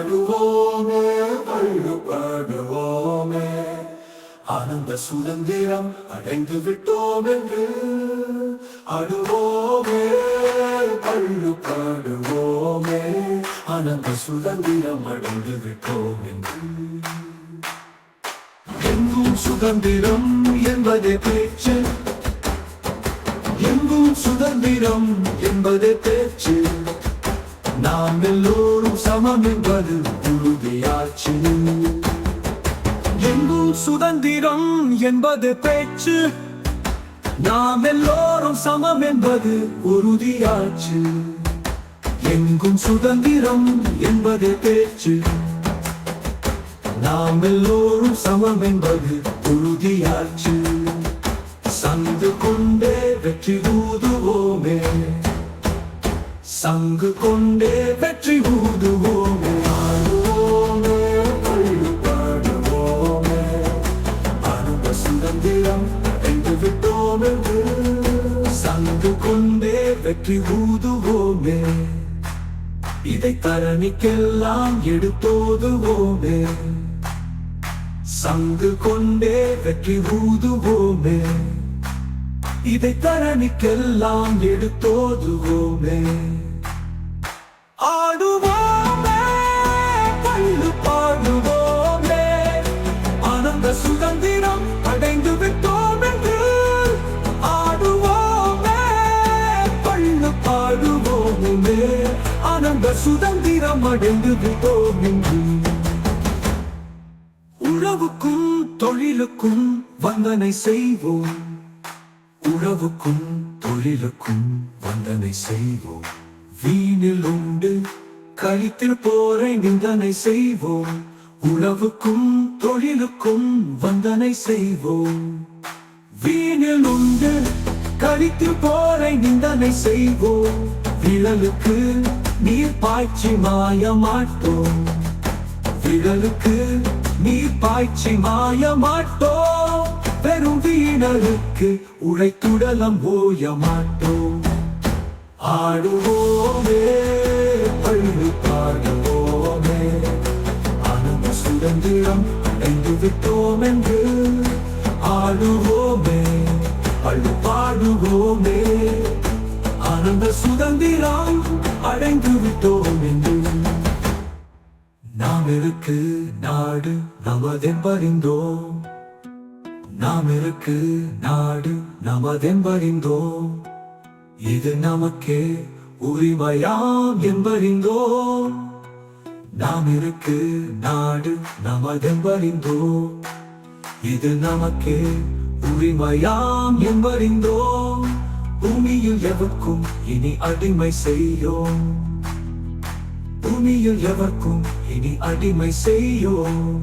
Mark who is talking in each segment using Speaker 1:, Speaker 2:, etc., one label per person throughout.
Speaker 1: ஆடுவோமே வழிபடுவோமே ஆனந்த சுதந்திரம் அடைந்து விட்டோம் என்று ஆடுவோமே வழிபடுவோமே ஆனந்த சுதந்திரம் அடைந்து விட்டோம் என்று எங்கும் சுதந்திரம் என்பதே பேச்சு. எங்கும் சுதந்திரம் என்பதே பேச்சு. நாம் எல்லோரும் சமம் என்பது உறுதியாச்சு எங்கும் சுதந்திரம் என்பது பேச்சு. நாம் எல்லோரும் சமம் என்பது உறுதியாச்சு. எங்கும் சுதந்திரம் என்பது பேச்சு. நாம் எல்லோரும் சமம் என்பது உறுதியாச்சு. சந்து கொண்டே வெற்றி ஊதுவோமே சங்கு கொண்டே வெற்றி ஊதுவோமே. ஆடுவோமே வழிபாடுவோமே அனுப சுதந்திரம் அடைந்து விட்டோம் என்று சங்கு கொண்டே வெற்றி ஊதுவோமே. இதை தரணிக்கெல்லாம் எடுத்தோதுவோமே. சங்கு கொண்டே வெற்றி ஊதுவோமே. இதை தரணிக்கெல்லாம் எடுத்தோதுவோமே. ஆடுவோமே பள்ளு பாடுவோமே. ஆனந்த சுதந்திரம் அடைந்து விட்டோம் என்று ஆடுவோமே பள்ளு பாடுவோமே. ஆனந்த சுதந்திரம் அடைந்து விட்டோம் என்று. உழவுக்கும் தொழிலுக்கும் வந்தனை செய்வோம். உழவுக்கும் தொழிலுக்கும் வந்தனை செய்வோம். வீணில் உண்டு கழித்தில் போரை நிந்தனை செய்வோம். உழவுக்கும் தொழிலுக்கும் வந்தனை செய்வோம். வீணில் உண்டு கழித்தில் போரை நிந்தனை செய்வோம். விழலுக்கு நீர் பாய்ச்சி மாய மாட்டோம் விழலுக்கு நீர் பாய்ச்சி மாய மாட்டோம் பெரும் வீணலுக்கு உழைத்துடலம் ஓய மாட்டோம் ஆடுவோமே. பள்ளி பாடுவோமே அனும சுதந்திரம் அடைந்து விட்டோம் என்று ஆடுவோமே பள்ளி பாடுவோமே ஆனந்த சுதந்திரம் அடைந்து விட்டோம் என்று நாம் இருக்கு நாடு நமதென்பறிந்தோம். நாம் இருக்கு நாடு நமதென்பறிந்தோம். இது நமக்கே உரிமையாம் என்பறிந்தோ நாம் இருக்கு நாடு நமதென்பறிந்தோம் இது நமக்கு உரிமையாம் என்பறிந்தோ பூமியில் எவர்க்கும் இனி அடிமை செய்யோம். பூமியில் எவர்க்கும் இனி அடிமை செய்யோம்.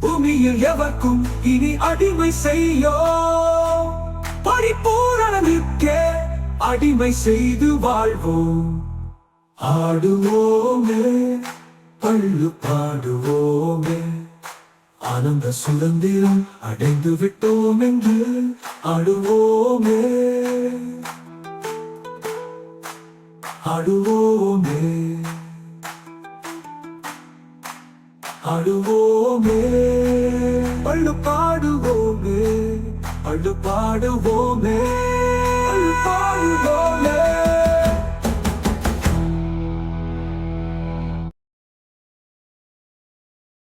Speaker 1: பூமியில் எவர்க்கும் இனி அடிமை செய்யோம். நிற்கே. அடிமை செய்து வாழ்வோம். ஆடுவோமே பள்ளு பாடுவோமே. ஆனந்த சுதந்திரம் அடைந்து விட்டோம் என்று ஆடுவோமே. ஆடுவோமே. ஆடுவோமே. பள்ளு பாடுவோமே பள்ளு பாடுவோமே. பள்ளு பாடுவோமே